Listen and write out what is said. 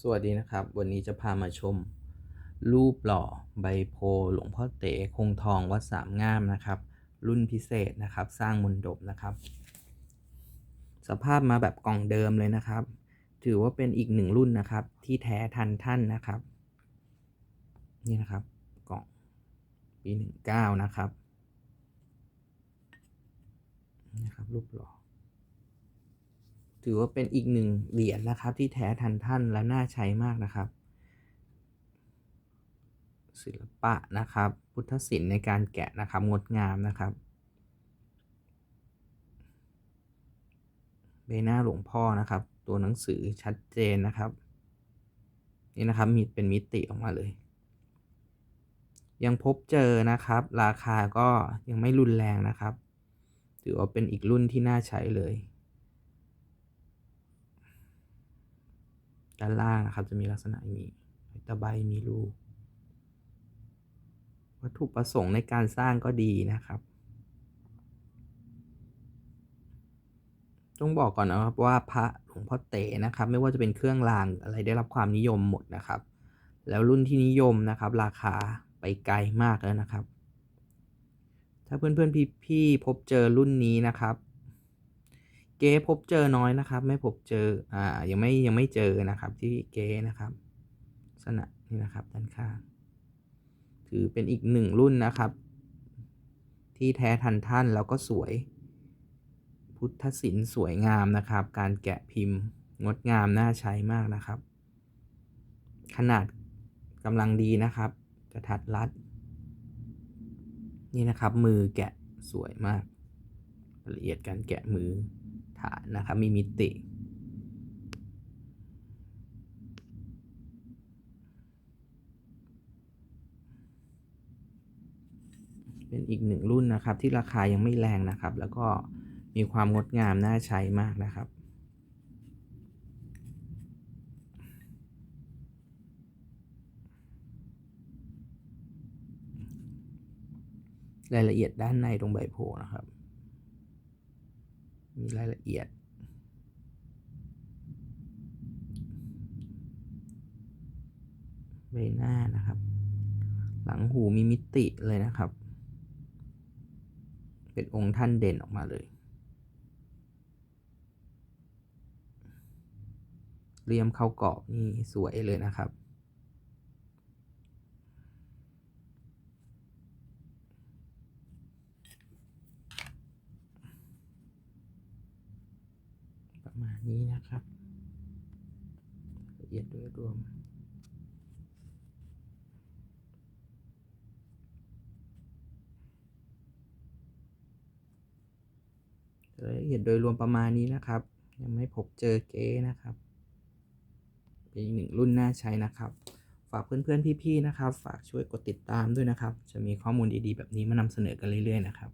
สวัสดีนะครับ วันนี้จะพามาชม รูปหล่อใบโพหลวงพ่อเต๋คงทองวัดสามงามนะครับ รุ่นพิเศษนะครับ สร้างมนดบนะครับ สภาพมาแบบกล่องเดิมเลยนะครับ ถือว่าเป็นอีกหนึ่งรุ่นนะครับ ที่แท้ทันท่านนะครับ นี่นะครับกล่องปีหนึ่งเก้านะครับนี่นะครับรูปหล่อ ถือว่าเป็นอีกหนึ่งเหรียญนะครับ ที่แท้ทันท่านและน่าใช้มากนะครับ ศิลปะนะครับ พุทธศิลป์ในการแกะนะครับงดงามนะครับใบหน้าหลวงพ่อนะครับ ตัวหนังสือชัดเจนนะครับ นี่นะครับมีเป็นมิติออกมาเลย ยังพบเจอนะครับ ราคาก็ยังไม่รุนแรงนะครับ ถือว่าเป็นอีกรุ่นที่น่าใช้เลย ด้านล่างนะครับ จะมีลักษณะอย่างนี้ตะไบมีรูวัตถุประสงค์ในการสร้างก็ดีนะครับ ต้องบอกก่อนนะครับว่าพระหลวงพ่อเต๋นะครับ ไม่ว่าจะเป็นเครื่องรางอะไรได้รับความนิยมหมดนะครับ แล้วรุ่นที่นิยมนะครับ ราคาไปไกลมากแล้วนะครับ ถ้าเพื่อนๆพี่ๆพบเจอรุ่นนี้นะครับ เก๊พบเจอน้อยนะครับ ไม่พบเจออ่ายังไม่ยังไม่เจอนะครับ ที่เก๊นะครับลักษณะนี่นะครับด้านข้างถือเป็นอีกหนึ่งรุ่นนะครับ ที่แท้ทันท่านแล้วก็สวย พุทธศิลป์สวยงามนะครับ การแกะพิมพ์งดงามน่าใช้มากนะครับ ขนาดกำลังดีนะครับ กระทัดรัด นี่นะครับมือแกะสวยมากละเอียดการแกะมือานนะครับมีมิติ เป็นอีกหนึ่งรุ่นนะครับที่ราคายังไม่แรงนะครับ แล้วก็มีความงดงามน่าใช้มากนะครับรายละเอียดด้านในตรงใบโพนะครับ มีรายละเอียด ใบหน้านะครับ หลังหูมีมิติเลยนะครับ เป็นองค์ท่านเด่นออกมาเลย เรียมเข้ากรอบนี่สวยเลยนะครับ ประมาณ นี้นะครับละเอียดโดยรวมรายละเอียดโดยรวมประมาณนี้นะครับ ยังไม่พบเจอเก๊นะครับ เป็นอีกหนึ่งรุ่นน่าใช้นะครับ ฝากเพื่อนๆพี่ๆนะครับ ฝากช่วยกดติดตามด้วยนะครับ จะมีข้อมูลดีๆ แบบนี้มานำเสนอกันเรื่อยๆนะครับ